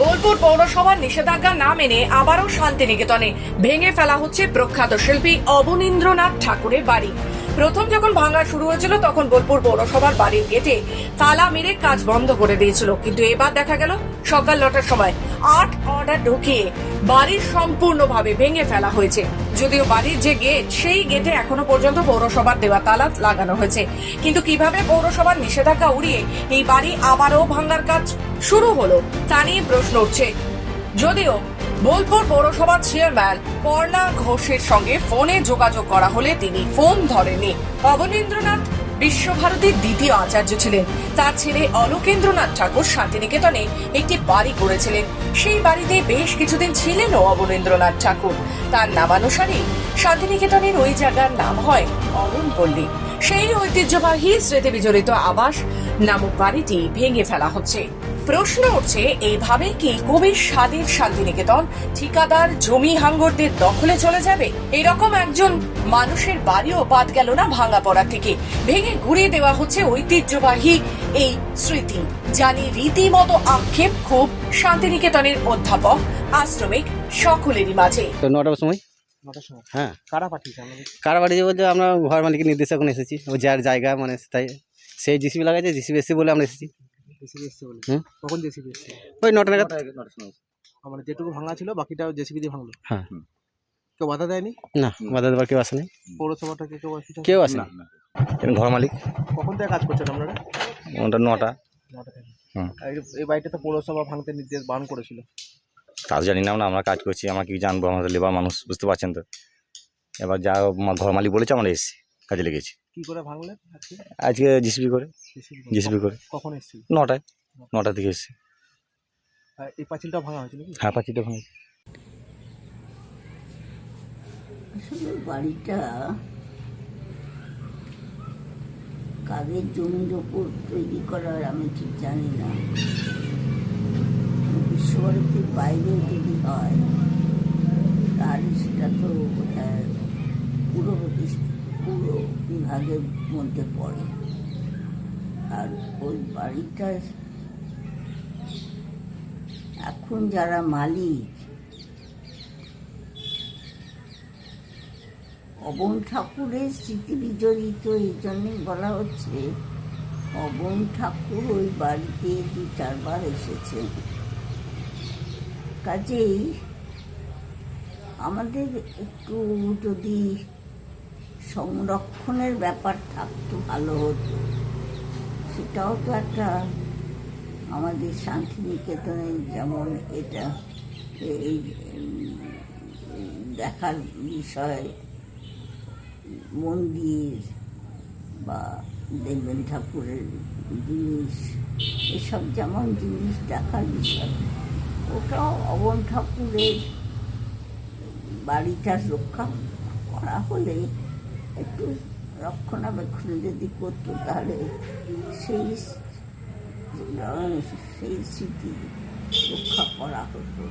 বোলপুর পৌরসভার নিষেধাজ্ঞা না মেনে আবারও শান্তিনিকেতনে ভেঙে ফেলা হচ্ছে প্রখ্যাত শিল্পী অবনীন্দ্রনাথ ঠাকুরের বাড়ি। প্রথম যখন ভাঙা শুরু হয়েছিল, তখন বোলপুর পৌরসভার বাড়ির গেটে তালা মেরে কাজ বন্ধ করে দিয়েছিল। কিন্তু এবার দেখা গেল, সকাল নটার সময় আট অর্ডার ঢুকিয়ে বাড়ির সম্পূর্ণভাবে ভেঙে ফেলা হয়েছে। যদিও বাড়ির যে গেট, সেই গেটে এখনও পর্যন্ত পৌরসভার দেওয়া তালা লাগানো হয়েছে। কিন্তু কীভাবে পৌরসভার নিষেধাজ্ঞা উড়িয়ে এই বাড়ি আবারও ভাঙার কাজ শুরু হলো, তা নিয়ে প্রশ্ন উঠছে। যদিও বোলপুর পৌরসভার চেয়ারম্যান পর্ণা ঘোষের সঙ্গে ফোনে যোগাযোগ করা হলে তিনি ফোন ধরেননি। অবনীন্দ্রনাথ বিশ্বভারতীর দ্বিতীয় আচার্য ছিলেন। তার ছেলে অলোকেন্দ্রনাথ ঠাকুর শান্তিনিকেতনে একটি বাড়ি করেছিলেন। সেই বাড়িতে বেশ কিছুদিন ছিলেনও অবনীন্দ্রনাথ ঠাকুর। তার নামানুসারেই শান্তিনিকেতনের ওই জায়গার নাম হয় অরুণপল্লী সেই ঐতিহ্যবাহী স্মৃতি বিজড়িত আবাস নামক বাড়িটি ভেঙে ফেলা হচ্ছে। প্রশ্ন উঠছে এইভাবে কি কবির স্বাধীন শান্তিনিকেতন ঠিকাদার জমি হাঙ্গরদের দখলে চলে যাবে? এরকম একজন মানুষের বাড়িও বাদ গেল না ভাঙা পড়া থেকে। ভেঙে ঘুরিয়ে দেওয়া হচ্ছে ঐতিহ্যবাহী এই স্মৃতি জানি রীতিমতো আক্ষেপ খুব শান্তিনিকেতনের অধ্যাপক আশ্রমিক সকলেরই মাঝে। তো নটার সময়? হ্যাঁ। কারা পাঠিয়েছে কারা বাড়ি বলতে আমরা ঘর মালিকের নির্দেশে এখন এসেছি। ও যার জায়গা মানে তাই সেই জিসিবি লাগাইছে জিসিবি এসেছে বলে আমরা এসেছি। কখন এসছে? ওই নটা নাগাদ। আমার যেটুকু ভাঙা ছিল বাকিটা দিয়ে ভাঙলো? হ্যাঁ। কেউ বাধা দেয়নি? না বাধা দেবার কেউ আসেনি। পৌরসভাটাকে কেউ আসেনি? কেউ ঘর মালিক। কখন থেকে কাজ করছেন আপনারা? ওটা নটা। এই- এই বাড়িটা তো পৌরসভা ভাঙতে নির্দেশ বারণ করেছিল। কাজ জানি না আমরা আমরা কাজ করছি আমরা কি জানব? আমাদের লেবার মানুষ বুঝতে পারছেন তো। এবার যা মা- ঘর মালিক বলেছে আমরা এসেছি। কাজে লেগেছি। কি করে ভাঙলেন আজকে? আজকে জিসিবি করে। জেসিবি করে। কখন এসেছিল? নটায়। নটা থেকে এসেছি। আর এই পাঁচিলটা ভাঙা হয়েছে নাকি? হ্যাঁ পাচ্ছি তখন আসলে বাড়িটা কাদের জমির ওপর তৈরি করার আমি ঠিক জানি না। বিশ্বভারতীর বাইরে যদি হয় তাহলে সেটা তো পুরো বিস- পুরো বিভাগের মধ্যে পড়ে। আর ওই বাড়িটা এখন যারা মালিক অবন ঠাকুরের স্মৃতি বিজড়িত, এই জন্যই বলা হচ্ছে অবন ঠাকুর ওই বাড়িতে দু চারবার এসেছেন। কাজেই আমাদের একটু যদি সংরক্ষণের ব্যাপার থাকতো, ভালো হতো। সেটাও তো একটা আমাদের শান্তিনিকেতনে যেমন এটা, এই দেখার বিষয়, মন্দির বা দেবেন ঠাকুরের জিনিস, এসব যেমন জিনিস দেখার বিষয়। ওটাও অবন ঠাকুরের বাড়িটা রক্ষা করা হলে একটু রক্ষণাবেক্ষণ যদি করতো তাহলে সেই সেই স্মৃতি রক্ষা করা হতো।